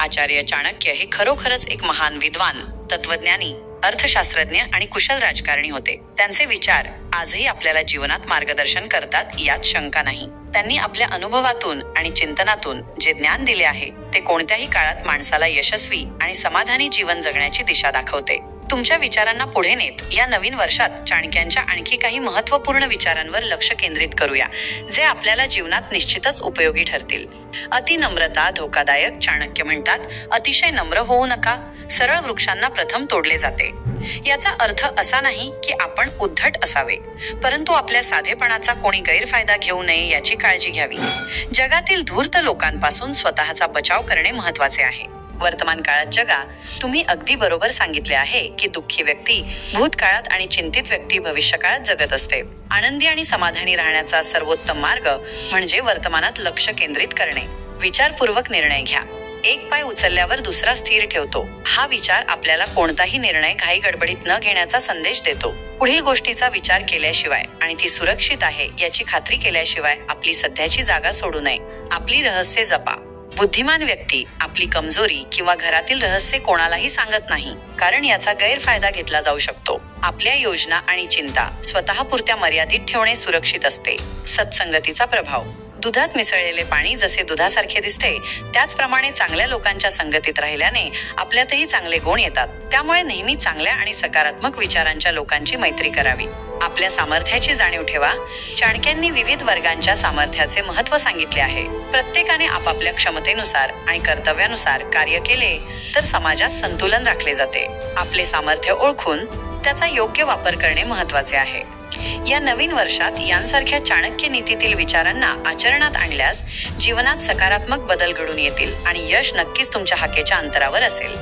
आचार्य चाणक्य हे खरोखरच एक महान विद्वान तत्वज्ञानी अर्थशास्त्रज्ञ आणि कुशल राजकारणी होते. त्यांचे विचार आजही आपल्याला जीवनात मार्गदर्शन करतात यात शंका नाही. त्यांनी आपल्या अनुभवातून आणि चिंतनातून जे ज्ञान दिले आहे ते कोणत्याही काळात माणसाला यशस्वी आणि समाधानी जीवन जगण्याची दिशा दाखवते. तुमच्या विचारांना पुढे नेत. या नवीन वर्षात चाणक्यांच्या आणखी काही महत्त्वपूर्ण विचारांवर लक्ष केंद्रित करूया जे आपल्याला जीवनात निश्चितच उपयोगी ठरतील. अतिनम्रता धोकादायक चाणक्य म्हणतात अतिशय नम्र होऊ नका सरळ वृक्षांना प्रथम तोडले जाते. याचा अर्थ असा नाही की आपण उद्धट असावे परंतु आपल्या साधेपणाचा कोणी गैरफायदा घेऊ नये याची काळजी घ्यावी. जगातील धूर्त लोकांपासून स्वतःचा बचाव करणे महत्त्वाचे आहे. वर्तमान काळात जगा. तुम्ही अगदी बरोबर सांगितले आहे की दुःखी व्यक्ती भूतकाळात आणि चिंतित व्यक्ती भविष्यकाळात जगत असते. आनंदी आणि समाधानी राहण्याचा सर्वोत्तम मार्ग म्हणजे वर्तमानात लक्ष केंद्रित करणे. विचारपूर्वक निर्णय घ्या. एक पाय उचलल्यावर दुसरा स्थिर ठेवतो. हा विचार आपल्याला कोणताही निर्णय घाई गडबडीत न घेण्याचा संदेश देतो. पुढील गोष्टीचा विचार केल्याशिवाय आणि ती सुरक्षित आहे याची खात्री केल्याशिवाय आपली सध्याची जागा सोडू नये. आपली रहस्य जपा. बुद्धिमान व्यक्ती आपली कमजोरी किंवा घरातील रहस्य कोणालाही सांगत नाही कारण याचा गैरफायदा घेतला जाऊ शकतो. आपल्या योजना आणि चिंता स्वतःपुरत्या मर्यादित ठेवणे सुरक्षित असते. सत्संगतीचा प्रभाव. दुधात मिसळलेले पाणी जसे दुधासारखे दिसते त्याचप्रमाणे चांगल्या लोकांच्या संगतीत राहिल्याने आपल्यातही चांगले गुण येतात. त्यामुळे नेहमी चांगल्या आणि सकारात्मक विचारांच्या लोकांची मैत्री करावी. आपल्या सामर्थ्याची जाणीव ठेवा. चाणक्यांनी विविध वर्गांच्या सामर्थ्याचे महत्त्व सांगितले आहे. प्रत्येकाने आपापल्या क्षमतेनुसार आणि कर्तव्यानुसार कार्य केले तर समाजात संतुलन राखले जाते. आपले सामर्थ्य ओळखून त्याचा योग्य वापर करणे महत्त्वाचे आहे. या नवीन वर्षात यांसारख्या चाणक्य नीतीतील विचारांना आचरणात आणल्यास जीवनात सकारात्मक बदल घडून येतील आणि यश नक्कीच तुमच्या हाकेच्या अंतरावर असेल.